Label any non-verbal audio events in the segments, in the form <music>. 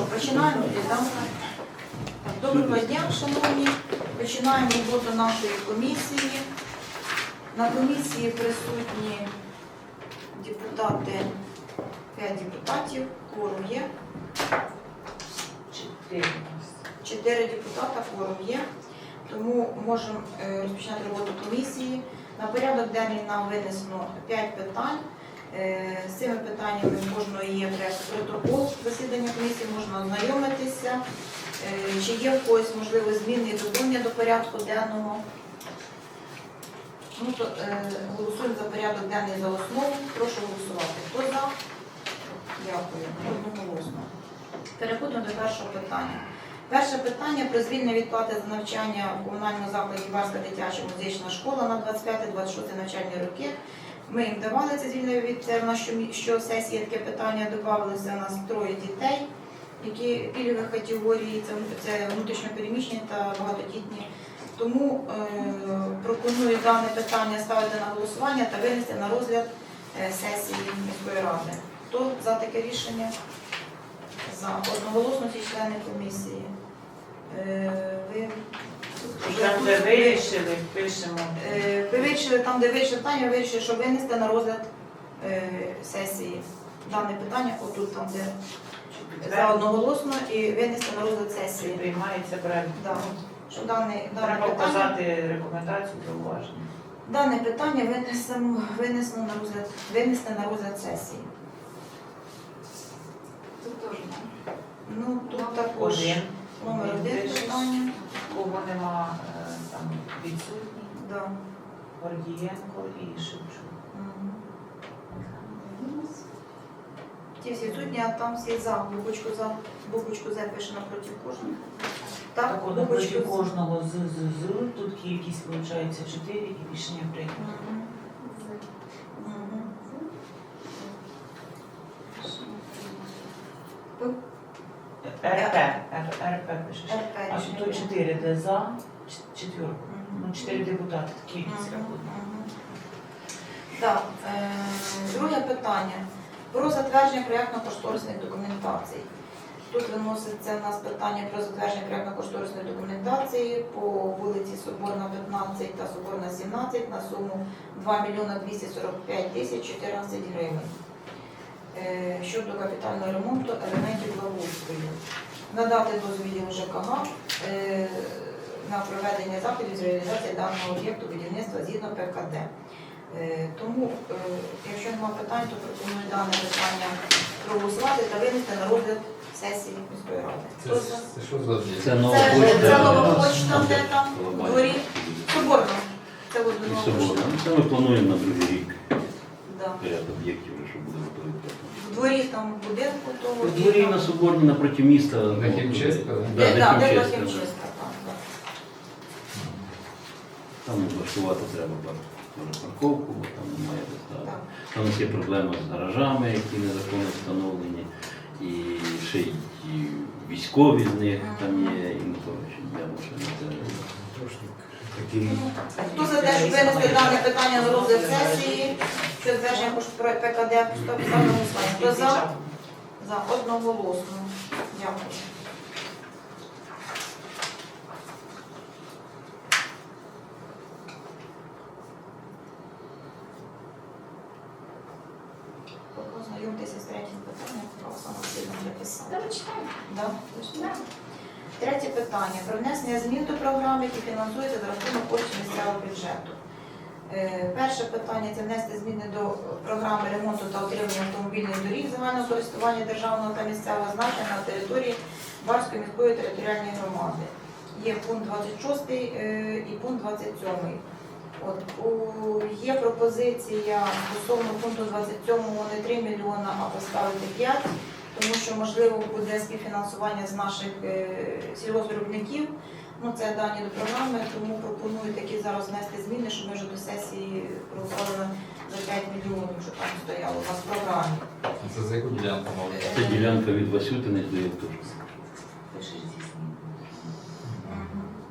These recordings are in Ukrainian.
що, починаємо так? Доброго дня, шановні. Починаємо роботу нашої комісії. На комісії присутні депутати, 5 депутатів, кворум є. Чотири депутата, кворум є. Тому можемо е, розпочинати роботу комісії. На порядок денний нам винесено 5 питань. Е, З цими питаннями кожного є проект протокол засідання комісії, можна ознайомитися. Е, Чи є в когось можливо зміни і доповнення до порядку денного? Ну, то, е, голосуємо за порядок денний за основу. Прошу голосувати. Хто за? Дякую. Одноголосно. Переходимо до першого питання. Перше питання про звільнення від плати за навчання в комунальному закладі Барська дитяча музична школа на 25-26 навчальні роки. Ми їм давали це звільнення від це в нас що, що сесії таке питання додавалося. У нас троє дітей, які пільгових категорій, це, це внутрішньопереміщені та багатодітні. Тому е, пропоную дане питання ставити на голосування та винести на розгляд е, сесії міської ради. Хто за таке рішення? За одноголосно всі члени комісії. Е, ви Там, де вирішили, пишемо. Е, Ви вирішили там, де вирішили питання, ви вирішили, що винести на розгляд е, сесії дане питання, отут там, де за одноголосно, і винести на розгляд Чи сесії. приймається проект? Да. Що дане, дане Треба питання, вказати рекомендацію, зауваження. дане питання винесено, винесено на розгляд, винести на розгляд сесії. Тут теж Ну, тут також Один. Номер один питання. Кого нема е, там відсутні, Да. Гордієнко і Шевчук. Мгм. Ті всі відсутні, а там всі за. Буквочку за, буквочку за пише напроти кожного. Так, Так, от буквочку напроти за. кожного з з з тут кількість виходить 4 і рішення прийнято. Мгм. РП, РП пишеш. А тут прийнято. 4, де за, ч- четверку. Мгм. Ну, 4 депутати, Мгм. Так, е, друге питання. Про затвердження проєктно-кошторисних документацій. Тут виноситься у нас питання про затвердження проєктно-кошторисної документації по вулиці Соборна 15 та Соборна 17 на суму 2 мільйона 245 тисяч 14 гривень. Е, Щодо капітального ремонту елементів благоустрою. Надати дозвіл ЖКГ е, на проведення заходів з реалізації даного об'єкту будівництва згідно ПКД. Е, Тому, якщо немає питань, то пропоную дане питання проголосувати та винести на розгляд сесії міської ради. Це, це що за? Це нова почта. це нова почта, де там в дворі. Соборно. Це буде нова почта. Ну, Це ми плануємо на другий рік Да. ряд об'єктів, що буде готові. В дворі там будинку того. У дворі на Соборні напроти міста. На хімчистка, да? Да, Де, де да, хімчистка. хімчистка, так, так. Там облаштувати треба пар- може, парковку, бо там немає доставки. Так. Там у нас є проблема з гаражами, які незаконно встановлені, і ще й і військові з них там є, і ну, коротше, для машини. Трошник такий. Хто за те, щоб винести дане питання на розгляд сесії, що коштів про ПКД, ставлю на голосування. Хто за? За одноголосно. Дякую. Познайомтеся з третім питанням, Оксана Васильівна вже писала. Давай читаємо. Да? Третє питання. Про внесення змін до програми, які фінансуються за рахунок коштів місцевого бюджету. Е, Перше питання це внести зміни до програми ремонту та утримання автомобільних доріг загального користування державного та місцевого значення на території Барської міської територіальної громади. Є пункт 26 е, і пункт 27. От, у- є пропозиція стосовно пункту 27 не 3 мільйона, а поставити 5 тому що можливо буде співфінансування з наших е, сільгоспвиробників. Ну це дані до програми, тому пропоную такі зараз внести зміни, щоб ми вже до сесії проголосували за 5 мільйонів, що там стояло у нас в програмі. Це за яку ділянку мова? Це ділянка від Васютини до Євтушки.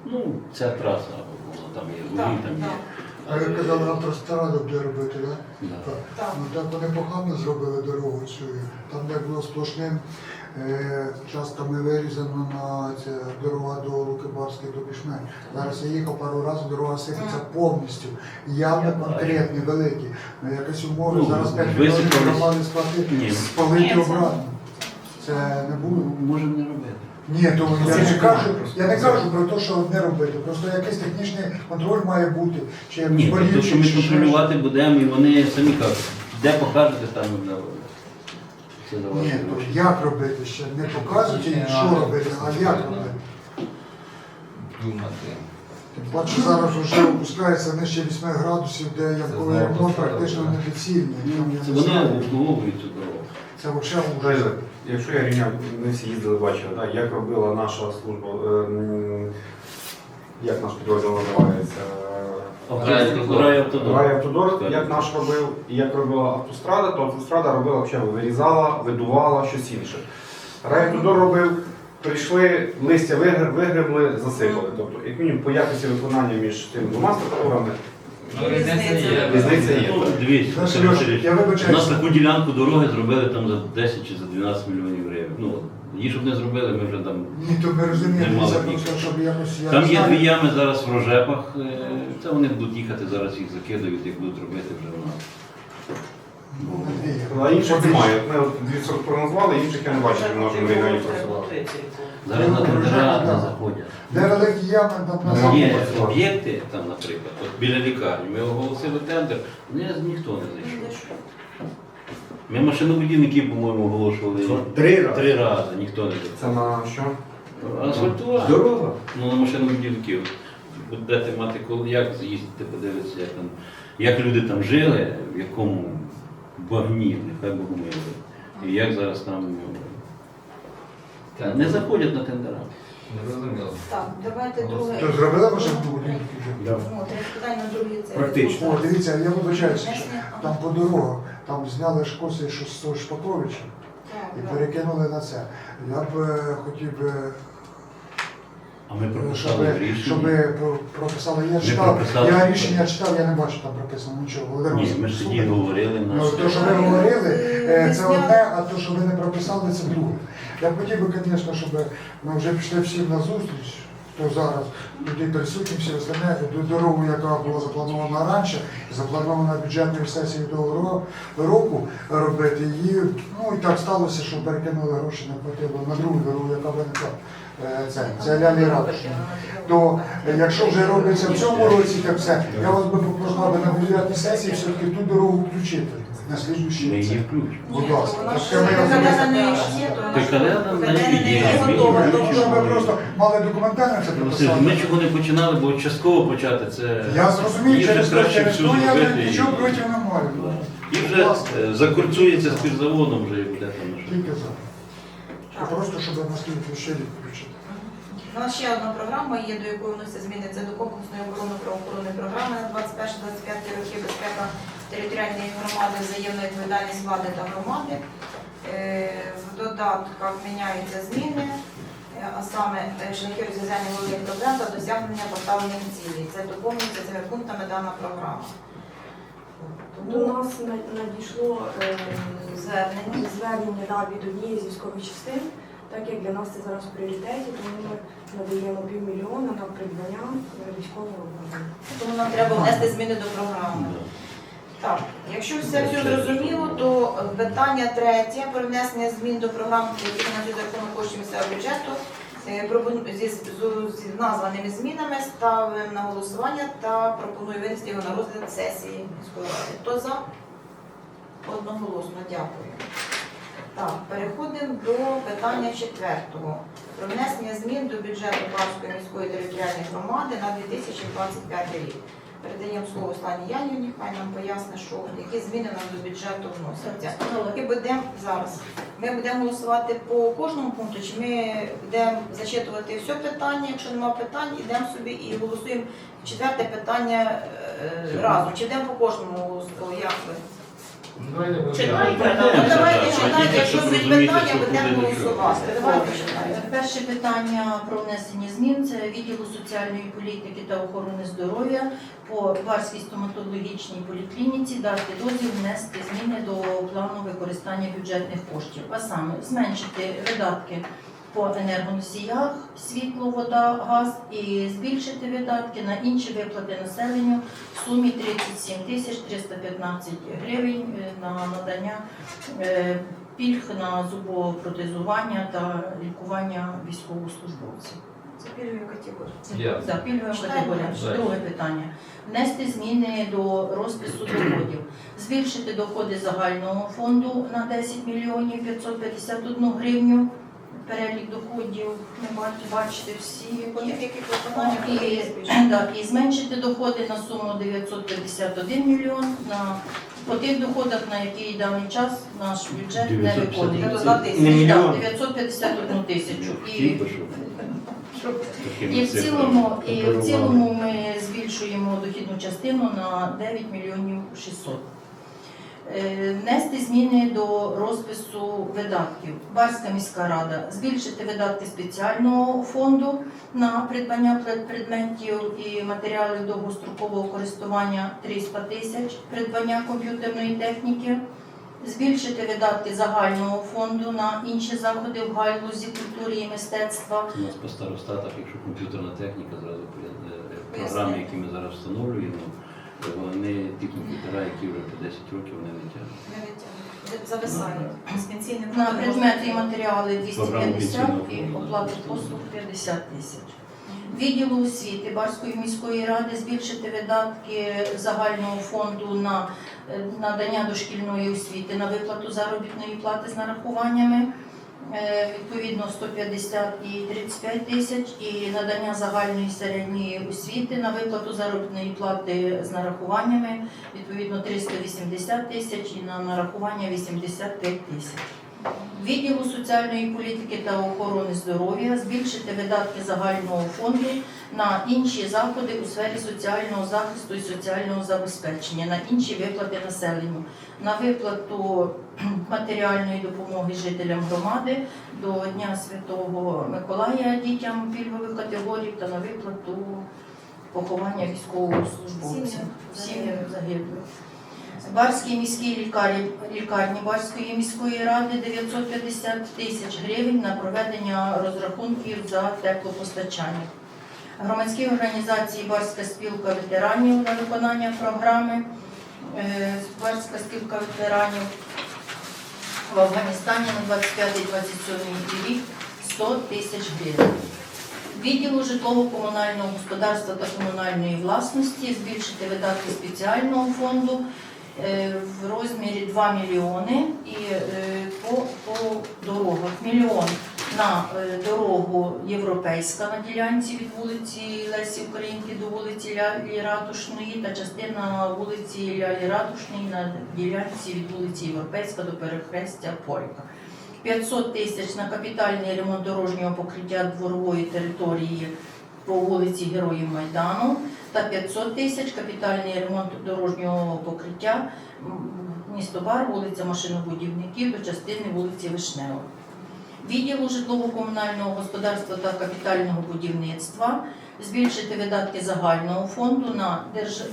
Ну, ця траса, вона там є гурі, там є. А ви казали, автостраду буде робити, так? Да. Так. так. Ну так вони погано зробили дорогу цю. Там як було сплошним е, частками вирізано на це дорога до Луки-Барської до Бішмень. Зараз я їхав пару разів, дорога сипеться повністю. Явно конкретні, великі. На якісь умови Ну, зараз 5 висипались. мільйонів громади сплатити, спалити обратно. Це не буде. Можемо не робити. Ні, то я не кажу, я не кажу про те, що не робити. Просто якийсь технічний контроль має бути. Чи Ні, болючий, що ми контролювати будемо, і вони самі кажуть, де покажете, там і буде. Це за ваші Ні, то гроші. як робити ще? Не показуйте, Ні, що робити, а як робити. Думати. Тим паче зараз вже опускається нижче 8 градусів, де знову ремонт практично недоцільний. Там, я Це не вони знаю, обслуговують цю дорогу. Це взагалі ужас. Якщо я рівняв, ми всі їздили, бачили, да, як робила наша служба, е, як наш підрозділ називається? Автодор. Райавтодор, як наш робив, і як робила автострада, то автострада робила взагалі, вирізала, видувала, щось інше. Райавтодор робив, прийшли, листя вигребли, засипали. Тобто, як мінімум, по якості виконання між тими двома структурами різниця є. Різниця є. Ну, дивіться, Василь Льош, Васильович, я у нас вибачаюся. таку ділянку дороги зробили там за 10 чи за 12 мільйонів гривень. Ну, її щоб не зробили, ми вже там. Ні, то Немало це щоб якось я Там є дві ями зараз в рожепах. е, Це вони будуть їхати, зараз їх закидають, як будуть робити вже у нас. Ну. А інших немає. Ми от дві структури назвали, інших я не бачив, що в нашому регіоні працювали. Зараз на тендера не заходять. Де великі ями, на Ну, Є об'єкти, там, наприклад, от біля лікарні, ми оголосили тендер, ні, ніхто не зайшов. Ми машинобудівників, по-моєму, оголошували Три рази. три рази, ніхто не зайшов. Це на що? Асфальтувати. Дорога. Ну, на машинобудівників. Будете мати коли, як з'їздити, подивитися, як там, як люди там жили, в якому багні, нехай Богу. І як зараз там е, не заходять на тендера. Не зрозуміло. Так, давайте друге. То третє на друге це. Практично. О, дивіться, я вибачаюся, що Внесення, там по дорогах, там зняли ж коси з того Шпаковича Так, і так. перекинули на це. Я б е, хотів би, А ми прописали в рішенні. щоб про- прописали. Я читав, прописали. я рішення читав, я не бачу там прописано нічого. Володимир Ні, ми ж тоді говорили на Ну, то, що ви говорили, е, це одне, а то, що ви не прописали, це друге. Я б хотів би, звісно, щоб ми вже пішли всі на зустріч, хто зараз туди присутні, всі остальне, до дорогу, яка була запланована раніше, запланована бюджетною сесією того ро- року робити її. Ну і так сталося, що перекинули гроші, не хватило на другу дорогу, яка виникла. Це, це Лялі Радушні. То е, якщо вже робиться в цьому році, так все, я вас би попросив би на бюджетній сесії все-таки ту дорогу включити на ми її включимо. Будь ласка, то так ми то не є, ми її то просто мали документально це Василь, прописати. Ми чого не починали, бо частково почати це. Я зрозумів, через вже те, краще через всю я зробити нічого проти не маю. І вже е, закурцюється з півзаводом вже і буде там. Тільки за. Так. Просто щоб на слідчий ще рік включити. У нас ще одна програма є, до якої вносяться зміни. Це до комплексної оборони правоохоронної програми на 21-25 роки безпека територіальної громади, взаємна відповідальність влади та громади. Е, В додатках міняються зміни, е, а саме е, шляхи розв'язання головних проблем та досягнення поставлених цілей. Це доповнюється цими пунктами дана програма. До Тому нас надійшло звернення. звернення да, від однієї з військових частин, так як для нас це зараз в пріоритеті, тому ми надаємо півмільйона на придбання військового обладнання. Тому нам треба внести зміни до програми. Так, якщо все все зрозуміло, то питання третє про внесення змін до програм, за рахунок коштів місцевого бюджету. е, Зі, з, з названими змінами ставимо на голосування та пропоную винести його на розгляд сесії міської ради. Хто за? Одноголосно, дякую. Так, переходимо до питання четвертого. Про внесення змін до бюджету Барської міської територіальної громади на 2025 рік. Передаємо слово Слані Янівні, хай нам пояснить, що які зміни нам до бюджету вносяться. І будемо зараз. Ми будемо голосувати по кожному пункту, чи ми будемо зачитувати все питання, якщо немає питань, йдемо собі і голосуємо четверте питання е, разом. Чи йдемо по кожному голосувати? Як ви? Читайте. Ну, давайте читайте, якщо будуть питання, будемо голосувати. Давайте читайте. Перше питання про внесення змін це відділу соціальної політики та охорони здоров'я по Барській стоматологічній поліклініці дати дозвіл внести зміни до плану використання бюджетних коштів, а саме зменшити видатки по енергоносіях, світло, вода, газ і збільшити видатки на інші виплати населенню в сумі 37 тисяч 315 гривень е, на надання е, пільг на зубопротезування та лікування військовослужбовців. Це пільгові категорії. Я. За пільговим Читаємо категоріям. Друге питання. Внести зміни до розпису доходів. Збільшити доходи загального фонду на 10 мільйонів 551 гривню. Перелік доходів не бачите, бачите всі. По які. яких виконання І, і зменшити доходи на суму 951 мільйон на по тих доходах, на який даний час наш бюджет не 951 виконує. Це за тисячу. Не мільйон. Так, 951 тисячу. І, і в цілому, і в цілому ми збільшуємо дохідну частину на 9 мільйонів 600. Е, Внести зміни до розпису видатків. Барська міська рада збільшити видатки спеціального фонду на придбання предметів і матеріалів довгострокового користування 300 тисяч, придбання комп'ютерної техніки, збільшити видатки загального фонду на інші заходи в галузі культури і мистецтва. У нас по старостатах, якщо комп'ютерна техніка, зразу е, програми, які ми зараз встановлюємо, вони ті комп'ютера, які вже по 10 років вони не тягнуть. Не витягнуть. Зависають. З пенсійним На предмети і матеріали Програму 250 і оплату послуг 50 тисяч. Відділу освіти Барської міської ради збільшити видатки загального фонду на е, надання дошкільної освіти на виплату заробітної плати з нарахуваннями. Е, Відповідно 150 і 35 тисяч і надання загальної середньої освіти на виплату заробітної плати з нарахуваннями відповідно 380 тисяч і на нарахування 85 тисяч. Відділу соціальної політики та охорони здоров'я збільшити видатки загального фонду на інші заходи у сфері соціального захисту і соціального забезпечення, на інші виплати населенню, на виплату <clears throat> матеріальної допомоги жителям громади до Дня Святого Миколая дітям пільгових категорій та на виплату поховання військовослужбовців Сім'ям сім'ям загиблих. Барській міській лікарні, лікарні Барської міської ради 950 тисяч гривень на проведення розрахунків за теплопостачання. Громадській організації Барська спілка ветеранів на виконання програми е, Барська спілка ветеранів в Афганістані на 25-27 рік 100 тисяч гривень. Відділу житлово-комунального господарства та комунальної власності збільшити видатки спеціального фонду в розмірі 2 мільйони і е, по, по дорогах мільйон на е, дорогу європейська на ділянці від вулиці Лесі Українки до вулиці Лялі Ратушної та частина вулиці Лялі Ратушної на ділянці від вулиці Європейська до перехрестя Полька. 500 тисяч на капітальний ремонт дорожнього покриття дворової території по вулиці Героїв Майдану та 500 тисяч капітальний ремонт дорожнього покриття місто Бар, вулиця Машинобудівників до частини вулиці Вишнева. Відділу житлово-комунального господарства та капітального будівництва збільшити видатки загального фонду на,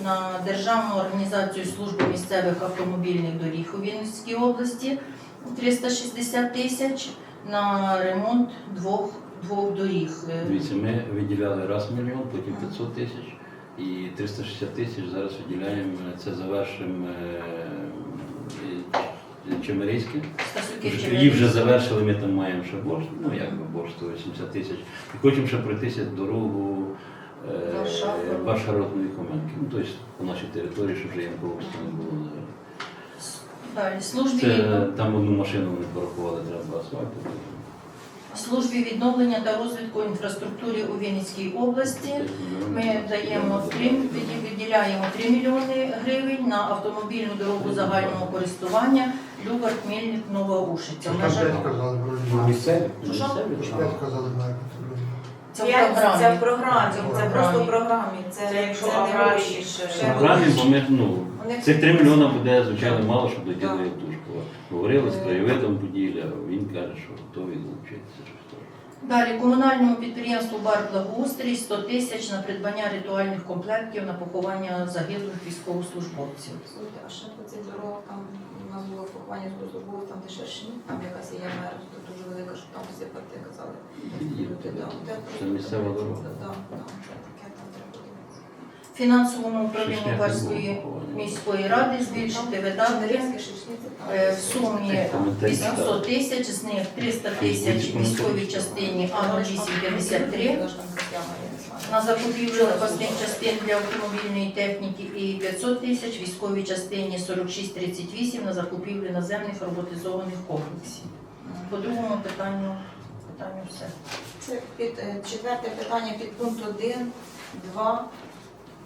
на Державну організацію служби місцевих автомобільних доріг у Вінницькій області 360 тисяч на ремонт двох, двох доріг. Дивіться, ми виділяли раз мільйон, потім 500 тисяч і 360 тисяч зараз виділяємо, це завершимо е, е, Чемерійське. Її вже завершили, ми там маємо ще борщ, ну як би борщ 180 тисяч. І хочемо ще пройтися дорогу е. Башаротної Хоменки. Ну, тобто по нашій території, щоб вже Янковська не було. Це там одну машину вони порахували, треба асфальту. Службі відновлення та розвитку інфраструктури у Вінницькій області. Ми даємо 3, виділяємо 3 мільйони гривень на автомобільну дорогу загального користування Любар Хмельник Нова Ушиця. П'ять казали, вроді. Місцеві? Що? Це в програмі. це в програмі, Це це просто в програмі. Це, Це якщо не гроші. В Ще програмі, бо ми ну, цих 3 мільйона буде, звичайно, мало, щоб дойти Так. до Євтушкова. Говорили з краєвидом Поділля, він каже, що готовий долучитися. що. Далі комунальному підприємству Бар Благоустрій 100 тисяч на придбання ритуальних комплектів на поховання загиблих військовослужбовців. Слухайте, а ще по цих дорогах там у нас було поховання з службовців, там де шершні, там якась є мер, тут дуже велика, що там казали. Люди, да, де Це місцева дорога. Да, да, таке, там треба дивитися. Фінансовому управлінню Барської міської ради збільшити видатки там. е, в сумі 800 тисяч, з них 300 тисяч військовій частині А0853 на закупівлю запасних частин для автомобільної техніки і 500 тисяч військовій частині 4638 на закупівлю наземних роботизованих комплексів. По другому питанню, питанню все. Це під е, четверте питання під пункт 1, 2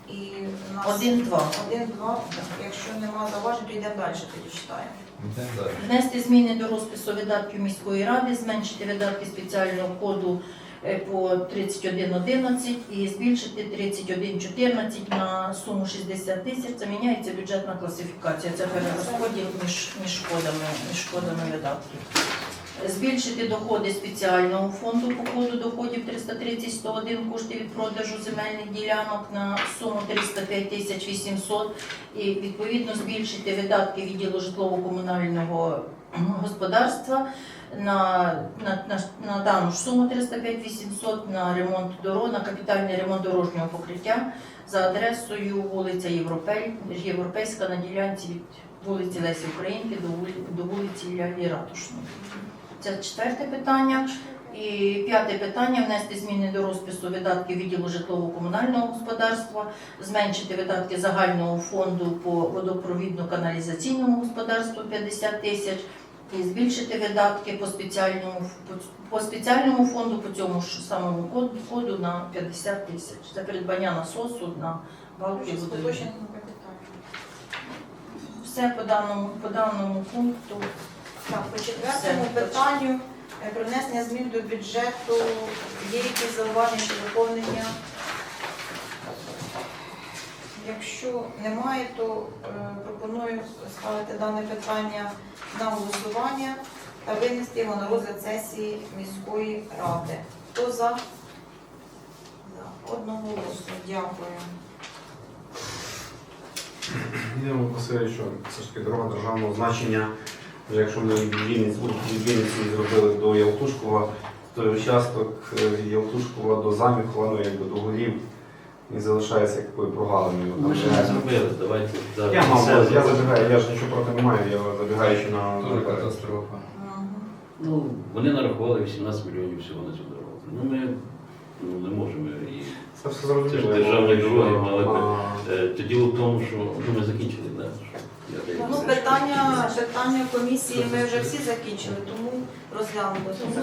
і у нас Один-два. 1, 2. Якщо нема зауважень, то йдемо далі, тоді читаємо. Внести зміни до розпису видатків міської ради, зменшити видатки спеціального коду е, по 3111 і збільшити 3114 на суму 60 тисяч. Це міняється бюджетна класифікація. Це перерозподіл між, між шкодами, між шкодами видатків. Збільшити доходи спеціального фонду по коду доходів 330-101 кошти від продажу земельних ділянок на суму 305 тисяч 800 і відповідно збільшити видатки відділу житлово-комунального господарства на, на, на, на дану ж суму 305 800 на ремонт дорог, на капітальний ремонт дорожнього покриття за адресою вулиця Європей, Європейська на ділянці від вулиці Лесі Українки до вулиці Лялі Ратушної. Це четверте питання. І п'яте питання внести зміни до розпису видатків відділу житлово-комунального господарства, зменшити видатки загального фонду по водопровідно-каналізаційному господарству 50 тисяч і збільшити видатки по спеціальному по, спеціальному фонду по цьому ж самому коду, на 50 тисяч. Це придбання насосу на балки капіталом. Все по даному по даному пункту. Так, по четвертому питанню е, про внесення змін до бюджету. Є якісь зауваження чи доповнення? Якщо немає, то е, пропоную ставити дане питання на голосування та винести його на розгляд сесії міської ради. Хто за? За. Одноголосно. Дякую. Васильович, що все ж таки дорога державного значення. Вже якщо ми від Вінниці, від Вінниці зробили до Ялтушкова, то участок е, Ялтушкова до Заміхова, ну якби до голів, він залишається як такою прогалиною. Ми ще не зробили, давайте зараз. Я мав, все я зробимо. забігаю, я ж нічого проти не маю, я забігаю ще на Дуже катастрофа. Ну, вони нарахували 18 мільйонів всього на цю дорогу. Ну, ми ну, не можемо її. Це все зрозуміло. Це ж державні дороги би. на- Е, То в тому, що ну, ми закінчили, так? Ну, питання, питання комісії ми вже всі закінчили, тому розглянемо.